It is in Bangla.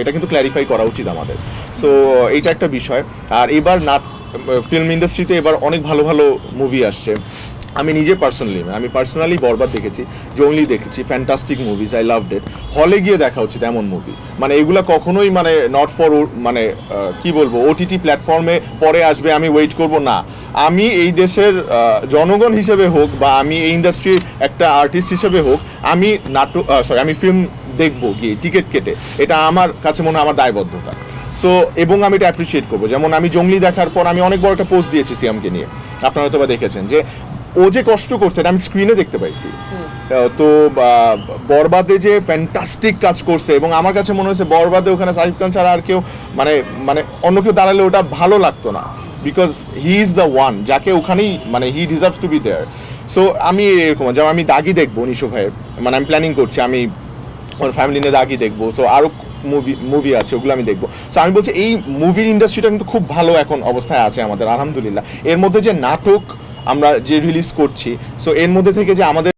এটা কিন্তু ক্ল্যারিফাই করা উচিত আমাদের। সো এইটা একটা বিষয়। আর এবার নাট ফিল্ম ইন্ডাস্ট্রিতে এবার অনেক ভালো ভালো মুভি আসছে। আমি নিজে পার্সোনালি আমি পার্সোনালি বরবাদ দেখেছি, জঙ্গলি দেখেছি fantastic movies I love date হলে গিয়ে দেখা উচিত এমন মুভি মানে এগুলো কখনোই মানে নট ফর মানে কি বলব ওটিটি প্ল্যাটফর্মে পরে আসবে, আমি ওয়েট করব, না। আমি এই দেশের জনগণ হিসেবে হোক বা আমি এই ইন্ডাস্ট্রির একটা আর্টিস্ট হিসেবে হোক আমি নাটক সরি আমি ফিল্ম দেখব গিয়ে টিকিট কেটে। এটা আমার কাছে মনে হয় আমার দায়বদ্ধতা। সো এবং আমি এটা অ্যাপ্রিসিয়েট করব। যেমন আমি জঙ্গলি দেখার পর আমি অনেক বড় একটা পোস্ট দিয়েছি সিয়ামকে নিয়ে। আপনারা হয়তো বা দেখেছেন যে ও যে কষ্ট করছে এটা আমি স্ক্রিনে দেখতে পাইছি। তো বরবাদে যে ফ্যান্টাস্টিক কাজ করছে এবং আমার কাছে মনে হয়েছে বরবাদে ওখানে সাহিব খান ছাড়া আর কেউ মানে মানে অন্য কেউ দাঁড়ালে ওটা ভালো লাগতো না। Because he is the one যাকে ওখানেই মানে he deserves to be there so আমি এরকম, যেমন আমি দাগি দেখব নিশো ভাইয়ের মানে আমি প্ল্যানিং করছি, আমি ওর ফ্যামিলি নিয়ে দাগি দেখব সো আরও মুভি মুভি আছে, ওগুলো আমি দেখব। সো আমি বলছি, এই মুভির ইন্ডাস্ট্রিটা কিন্তু খুব ভালো এখন অবস্থায় আছে আমাদের, আলহামদুলিল্লাহ। এর মধ্যে যে নাটক আমরা যে রিলিজ করছি সো এর মধ্যে থেকে যে আমাদের